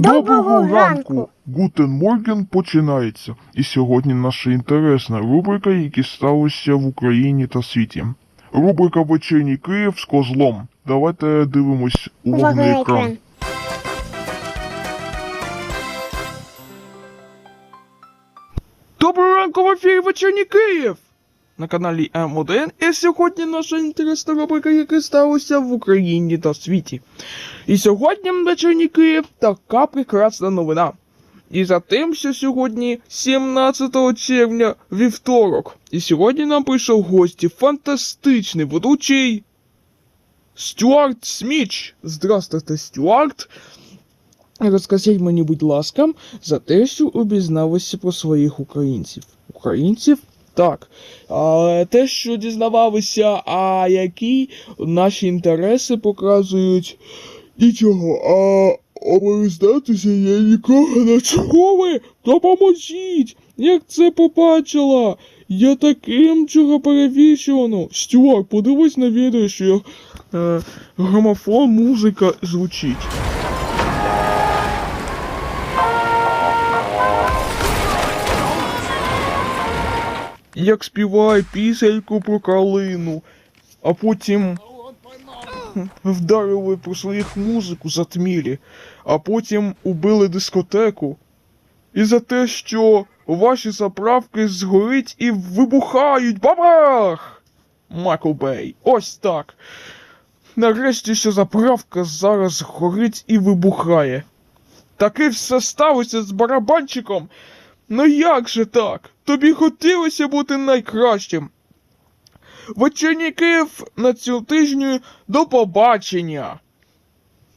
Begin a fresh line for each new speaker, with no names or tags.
Доброго ранку!
Гутен Морген починається. І сьогодні наша інтересна рубрика, які сталися в Україні та світі. Рубрика Вечірній Київ з козлом. Давайте дивимось на екран.
екран.
Доброго ранку в ефірі Вечірній Київ! На каналі М1 і сьогодні наша інтересна рубрика, яка сталося в Україні та світі. І сьогодні Київ така прекрасна новина. І за тим, що сьогодні 17 червня вівторок. І сьогодні нам прийшов гості фантастичний ведучий Стюарт Сміч. Здравствуйте, Стюарт. Розкажіть мені, будь ласка, за те, що обізналися про своїх українців. Українців? Так. Але те, що дізнавалися, а які наші інтереси показують нічого, а обездатися я нікого не чули. Допоможіть! Як це побачила? Я таким чого перевішено. Стюарт, подивись на відео, що е, грамофон, музика звучить. Як співає пісельку про калину, а потім вдарили про своїх музику затмілі, а потім убили дискотеку. І за те, що ваші заправки згорить і вибухають. Бабах! Майкл Бей. Ось так. Нарешті, що заправка зараз горить і вибухає. Таки все сталося з барабанчиком. Ну як же так? Тобі хотілося бути найкращим. Вечірній Київ на цю тижню до побачення.